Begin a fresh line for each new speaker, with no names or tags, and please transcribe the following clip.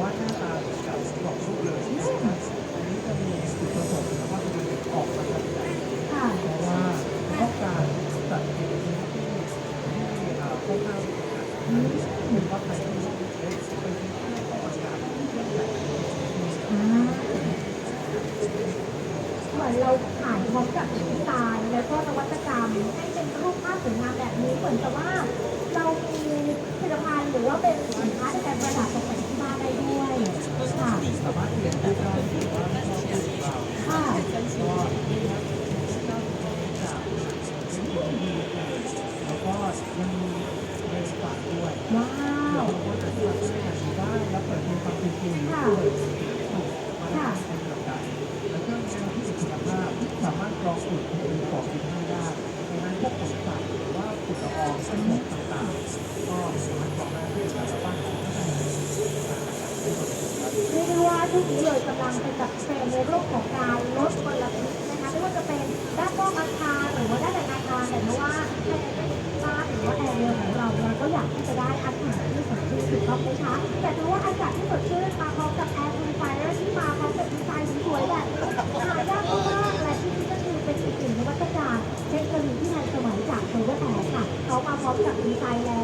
ว่าหน้าตากับกรอบรูปเลยนะครับอันนี้จะมีจุดประสงค์แล้วก็คือออกมาจากใจ
ค่ะ
เพราะว่าต้องการจัดเก็บพื้นที่ที่อ่าค่อนข้างเป็นวัดไทยที่เป็นที่ของอากาศที่ใหญ่
อ่าเหมือนเราถ่ายพร้อมกับดีไซน์แล้วก็นวัตกรรมให้เป็นรูปภาพสวยงามแบบนี้เหมือนกับว่า เรามีผลิตภัณฑ์หรือว่าเป็นสินค้าในการประดับานได้ด้วยค่ะ
สามารถเรียนรู้ได้หรือว่าชอบดูเรา
ค่ะ
ก็ที่นักเจ้าของจากเป็นคนดีเลยแล้วก็ยังมีเรียนฝากด้วย
ว้า
เรา
ว
ก็จะทำให้งานนี้ได้แล้วเปิดมี ความเป็นจริงด้วยถูกมาได้เป็นประการแล้วก็งานที่มีคุณภาพสามารถกรองฝุ่นเป็นของกินให้ได้ดังนั้นพวกขนสัตว์หรือว่าฝุ่นละอองสมุกต่างๆ ก็สามารถกรองได้ด้วยการบ้านของท่าน
เรียกได้ว่าช่วงนี้เลยกำลังเป็นแบบเทรนในเรื่องของการลดมลพิษนะคะไม่ว่าจะเป็นด้านนอกอาคารึงน้องผู้ช้าแต่เพราะว่าอากาศที่สดชื่นมาพร้อมกับแอร์คูลไฟและที่มาพร้อมกับดีไซน์สวยแบบหายากมากและที่นี่ก็คือเป็นอีกหนึ่งนวัตกรรมเทคโนโลยีที่ทันสมัยจากโซเวอร์แอร์ค่ะเขามาพร้อมกับดีไซน์แล้ว